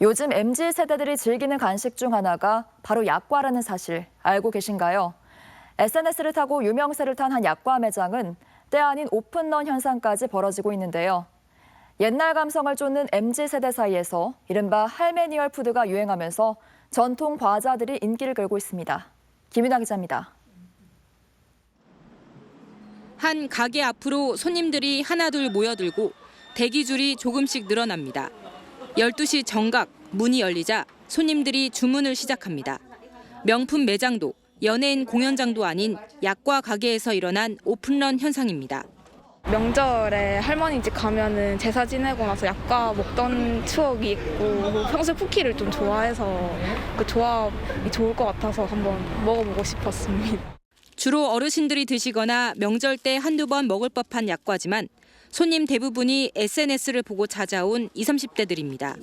요즘 MZ 세대들이 즐기는 간식 중 하나가 바로 약과라는 사실 알고 계신가요? SNS를 타고 유명세를 탄 한 약과 매장은 때 아닌 오픈런 현상까지 벌어지고 있는데요. 옛날 감성을 쫓는 MZ 세대 사이에서 이른바 할메니얼 푸드가 유행하면서 전통 과자들이 인기를 끌고 있습니다. 김윤아 기자입니다. 한 가게 앞으로 손님들이 하나둘 모여들고 대기줄이 조금씩 늘어납니다. 12시 정각 문이 열리자 손님들이 주문을 시작합니다. 명품 매장도 연예인 공연장도 아닌 약과 가게에서 일어난 오픈런 현상입니다. 명절에 할머니 집 가면은 제사 지내고 나서 약과 먹던 추억이 있고 평소에 쿠키를 좀 좋아해서 그 조합이 좋을 것 같아서 한번 먹어보고 싶었습니다. 주로 어르신들이 드시거나 명절 때 한두 번 먹을 법한 약과지만 손님 대부분이 SNS를 보고 찾아온 20, 30대들입니다.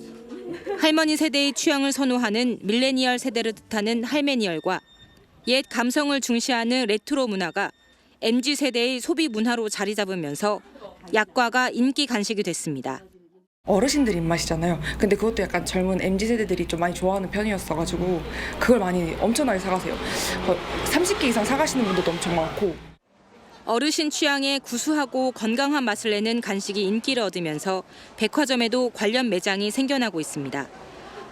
할머니 세대의 취향을 선호하는 밀레니얼 세대를 뜻하는 할메니얼과 옛 감성을 중시하는 레트로 문화가 MZ 세대의 소비 문화로 자리 잡으면서 약과가 인기 간식이 됐습니다. 어르신들 입맛이잖아요. 근데 그것도 약간 젊은 MZ 세대들이 좀 많이 좋아하는 편이었어가지고 그걸 많이 엄청나게 사가세요. 30개 이상 사가시는 분들도 엄청 많고 어르신 취향에 구수하고 건강한 맛을 내는 간식이 인기를 얻으면서 백화점에도 관련 매장이 생겨나고 있습니다.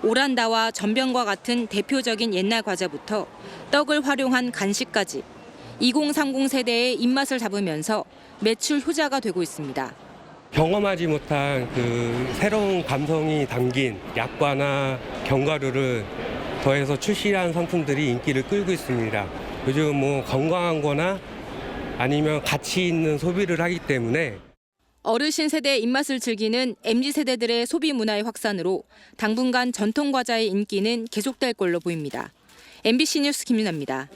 오란다와 전병과 같은 대표적인 옛날 과자부터 떡을 활용한 간식까지 2030 세대의 입맛을 잡으면서 매출 효자가 되고 있습니다. 경험하지 못한 그 새로운 감성이 담긴 약과나 견과류를 더해서 출시한 상품들이 인기를 끌고 있습니다. 요즘 뭐 건강한 거나 아니면 가치 있는 소비를 하기 때문에 어르신 세대의 입맛을 즐기는 MZ 세대들의 소비 문화의 확산으로 당분간 전통 과자의 인기는 계속될 걸로 보입니다. MBC 뉴스 김윤아입니다.